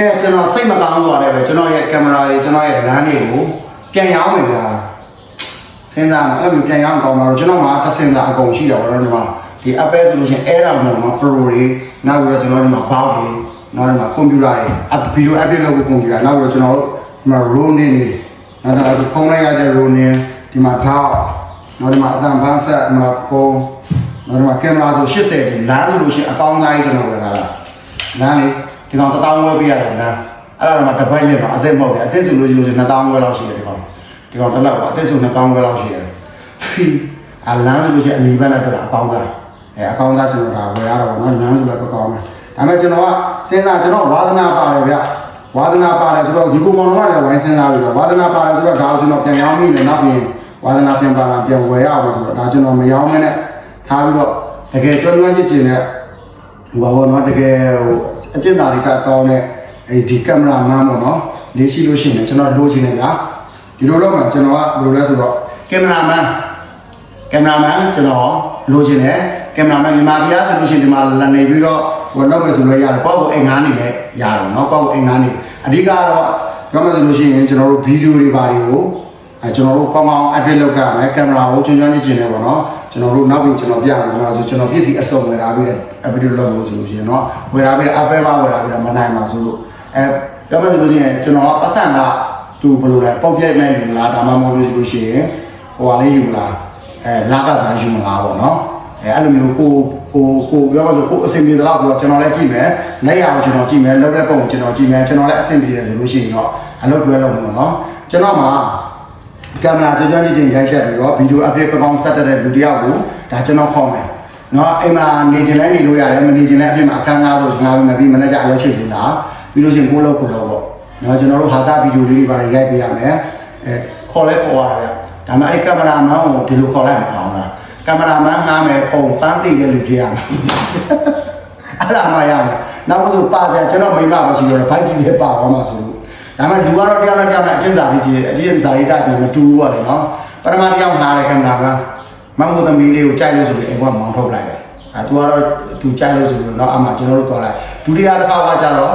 ကဲကျွန်တော်စိတ်မကောင်းစွာနဲ့ပဲကျွန်တော်ရဲ့ကင်မရာတွေကျွန်တော်ရဲ့လမ်းတွေကိုပြန်ရောင်းမယ်ဗျာစဉ်းစားမှာအဲ့လိုပြန်ရောင်းကောင်းမှာတော့ကျွန်တော်မှာတစ်စင်စာအကုန်ရှိတယ်ဗောနော်ဒီမှာဒီ Apple ဆိုလို့ရှိရင် Air တော့မဟုတ်နော် Pro တွေနောက်ပြီးတော့ကျွန်တော်ဒီမှာ Bow တွေနောက်ဒီမှာ computer တွေ app video update လုပ်ဖို့ computer နောက်ပြီးတော့ကျွန်တော်တို့ဒီမှာ Ronin တွေနောက်တော့ဖုန်းလိုက်ရတဲ့ Ronin ဒီမှာ Bow နောက်ဒီမှာအတန်ဖန်းဆက်ဒီမှာပုံနောက်ဒီမှာကင်မရာဆို80ဒီလမ်းဆိုလို့ရှိရင်အကောင်းသားကြီးကျွန်တော်ဝယ်လာတာလမ်းလေး ဒီကောင်1000ဝယ်ပေးရတယ်လမ်းအဲ့ဒါတော့တပတ်ရက်တော့အသက်မဟုတ်ဘူးအသက်ဆိုလို့ရှိလို့2000ဝယ်လောက်ရှိတယ်ဒီကောင်ဒီကောင်တစ်လောက်အသက်ဆို2000ဝယ်လောက်ရှိတယ်ဖီအလမ်းဆိုလို့ရှိရင်အနီးဘက်နဲ့တော့အကောင်းသားအဲအကောင်းသားကျွန်တော်ဒါဝယ်ရတော့နော်လမ်းဆိုလည်းကောင်းတယ်ဒါပေမဲ့ကျွန်တော်ကစဉ်းစားကျွန်တော်ဝါသနာပါတယ်ဗျဝါသနာပါတယ်ဆိုတော့ဒီကုမောင်တော်ကလည်းဝိုင်းစဉ်းစားပြီးတော့ဝါသနာပါတယ်ဆိုတော့ဒါကိုကျွန်တော်ပြန်ရောင်းမိတယ်နောက်ပြီးဝါသနာပြန်ပါလာပြန်ဝယ်ရအောင်ဆိုတော့ဒါကျွန်တော်မရောင်းမနဲ့ထားပြီးတော့တကယ်ကျွမ်းကျွမ်းကျင်ကျင်နဲ့ ဟိုဘာဘောနော်တကယ်ဟိုအကျဉ်းသားတွေကကောင်းတဲ့အဲဒီကင်မရာမန်ပေါ့နော်လေးရှိလို့ရှိရင်ကျွန်တော်လိုချင်တယ်ဗျာဒီလိုတော့မှကျွန်တော်ကဘယ်လိုလဲဆိုတော့ကင်မရာမန်ကင်မရာမန်ကျွန်တော်လိုချင်တယ်ကင်မရာမန်မြန်မာပြည်ဆိုလို့ရှိရင်ဒီမှာလန်နေပြီးတော့ဟိုလောက်မယ်ဆိုလို့ရတယ်ပေါ့ကိုအိမ်ငါးနေနဲ့ရတယ်နော်ပေါ့ကိုအိမ်ငါးနေအဓိကတော့ပြောမယ်ဆိုလို့ရှိရင်ကျွန်တော်တို့ဗီဒီယိုတွေပါတွေကိုအဲကျွန်တော်တို့ကောင်းကောင်း update လုပ်ကြမယ်ကင်မရာကိုကျွမ်းကျွမ်းကျင်ကျင်နဲ့ပေါ့နော် ကျွန်တော်တို့နောက်ပြီးကျွန်တော်ပြရမယ်နော်ဆိုကျွန်တော်ပြည့်စီအစုံဝယ်ထားပြီးတဲ့ update လုပ်လို့ဆိုလို့ရှိရင်နော်ဝယ်ထားပြီးတဲ့ Apple မှာဝယ်ထားပြီးတော့မနိုင်ပါဆိုလို့အဲပြောမယ်ဆိုလို့ရှိရင်ကျွန်တော်အဆန်ကသူဘယ်လိုလဲပေါက်ပြက်နိုင်ယူလားဒါမှမဟုတ်လို့ဆိုလို့ရှိရင်ဟိုဟာလေးယူလားအဲလာကစားယူမလားပေါ့နော်အဲအဲ့လိုမျိုးကိုကိုကိုပြောလို့ဆိုကိုအဆင်ပြေတော့ပြောကျွန်တော်လည်းကြည့်မယ်လက်ရအောင်ကျွန်တော်ကြည့်မယ်လောက်တဲ့ပုံကိုကျွန်တော်ကြည့်မယ်ကျွန်တော်လည်းအဆင်ပြေတယ်ဆိုလို့ရှိရင်တော့အလုပ်တွဲလုပ်မှာနော်ကျွန်တော်မှာ ကင်မရာကြွကြွချင်းချင်းရိုက်ချက်ပြီးတော့ဗီဒီယိုအပဒေကောင်းဆက်တဲ့လူတယောက်ကိုဒါကျွန်တော်ခေါ်မယ်။နော်အိမ်မှာနေချင်လဲနေလို့ရတယ်မနေချင်လဲအပြင်မှာအခန်းကားဆိုငါမပြီးမနေ့ကအလုပ်ချိတ်နေတာပြီးလို့ချင်းကိုလို့ကိုလို့ပေါ့။နော်ကျွန်တော်တို့ဟာတာဗီဒီယိုလေးတွေပါရိုက်ပေးရမယ်။အဲခေါ်လဲခေါ်ရတာဗျ။ဒါမှအဲ့ကင်မရာမန်ကိုဒီလိုခေါ်လိုက်မှာအောင်လား။ကင်မရာမန်ငားမယ်ပုံပန်းသိတဲ့လူပြရမယ်။အဲ့ဒါမှရမယ်။နောက်ဆိုပါကြကျွန်တော်မိမမရှိတော့ဘိုက်ကြီးလေးပါသွားမှာဆိုလို့ ဒါမှလူကတော့တရားနဲ့တရားနဲ့အချင်းစာလေးကြီးအချင်းစာလေးတာကြီးမတူဘူးပေါ့လေနော်ပထမတစ်ယောက်ငားတယ်ခင်ဗျာကမမုသမီးလေးကိုကြိုက်လို့ဆိုပြီးအိမ်ကမောင်းထုတ်လိုက်တယ်အဲသူကတော့သူကြိုက်လို့ဆိုပြီးတော့အမှကျွန်တော်တို့တော်လိုက်ဒုတိယတစ်ခါကကြတော့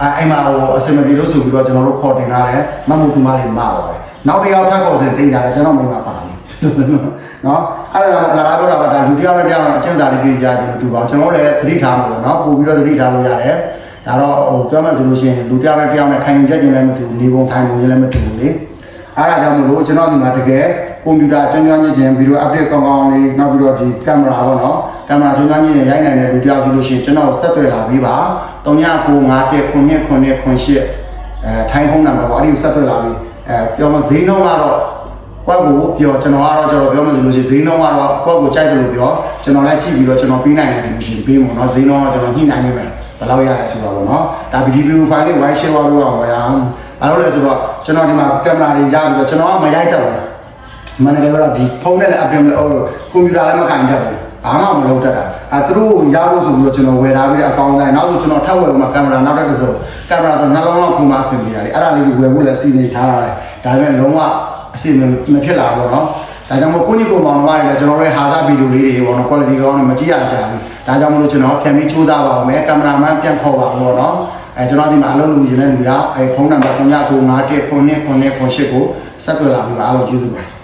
အဲအိမ်မှာဟိုအစမပြေလို့ဆိုပြီးတော့ကျွန်တော်တို့ခေါ်တင်လာတယ်မမုသူမလေးမှာပါပဲနောက်တစ်ယောက်ထပ်ခေါ်စင်တင်ကြတယ်ကျွန်တော်မိမပါနေနော်အဲ့ဒါငါကတော့ဒါဒါလူတစ်ယောက်နဲ့တစ်ယောက်အချင်းစာလေးကြီးကြားကျွန်တော်တူပါကျွန်တော်လည်းသတိထားမှာပေါ့နော်ပို့ပြီးတော့သတိထားလို့ရတယ် ဒါတော့ဟိုပြောမှဆိုလို့ရှိရင်လူတစ်ယောက်နဲ့တစ်ယောက်နဲ့ခိုင်ကြက်ခြင်းလည်းမတူဘူးနေပုံထိုင်ပုံလည်းမတူဘူးလေအားဒါကြောင့်မလို့ကျွန်တော်ဒီမှာတကယ်ကွန်ပျူတာကျွမ်းကျွမ်းချင်းဗီဒီယို update ကောင်းကောင်းလေးနောက်ပြီးတော့ဒီကင်မရာပေါ့နော်ကင်မရာကျွမ်းကျွမ်းချင်းရိုက်နိုင်တဲ့လူတစ်ယောက်ဆိုလို့ရှိရင်ကျွန်တော်ဆက်သွယ်လာပြီးပါ39951998အဲထိုင်းဖုန်းနံပါတ်ပေါ့အဲ့ဒီကိုဆက်သွယ်လာပြီးအဲပြောမဈေးနှုန်းကတော့ကွက်ကိုပြောကျွန်တော်ကတော့ကျွန်တော်ပြောမှဆိုလို့ရှိရင်ဈေးနှုန်းကတော့ကွက်ကိုကြိုက်တယ်လို့ပြောကျွန်တော်လည်းကြည့်ပြီးတော့ကျွန်တော်ပေးနိုင်တယ်ဆိုလို့ရှိရင်ပေးမှာเนาะဈေးနှုန်းကကျွန်တော်ညှိနှိုင်းနေမယ် ဘယ်လောက်ရလဲဆိုတော့ပေါ့เนาะဒါဗီဒီယိုဖိုင်လေး wide share လုပ်အောင်ပါရအောင်ဘာလို့လဲဆိုတော့ကျွန်တော်ဒီမှာကင်မရာတွေရပြီးတော့ကျွန်တော်ကမရိုက်တတ်ဘူးမန်နေကတော့ဒီဖုန်းနဲ့လည်းအပြင်ဟိုကွန်ပျူတာလည်းမကင်တတ်ဘူးဘာမှမလုပ်တတ်တာအဲသူတို့ရဖို့ဆိုပြီးတော့ကျွန်တော်ဝယ်ထားပြီးတဲ့အကောင့်တိုင်းနောက်ဆိုကျွန်တော်ထပ်ဝယ်မှာကင်မရာနောက်တစ်စုံကင်မရာဆိုနှလုံးလောက်ပုံမှန်ဆင်ပြရတယ်အဲ့ဒါလေးကိုဝယ်ဖို့လည်းစီစဉ်ထားရတယ်ဒါပေမဲ့လုံးဝအစီအမံမဖြစ်လာတော့เนาะ ဒါကြောင့်မို့ကိုညီကိုမောင်မတွေလည်းကျွန်တော်တို့ရဲ့ဟာသဗီဒီယိုလေးတွေပေါ့နော် quality ကောင်းတယ်မကြည့်ရကြဘူးဒါကြောင့်မလို့ကျွန်တော်ပြန်ပြီးထိုးသားပါအောင်မယ်ကင်မရာမန်ပြန်ခေါ်ပါအောင်ပေါ့နော်အဲကျွန်တော်ဒီမှာအလုပ်လုပ်နေတဲ့လူကအဲဖုန်းနံပါတ်0951 9998ကိုဆက်သွယ်လာပြီးပါအားလုံးကျေးဇူးပါ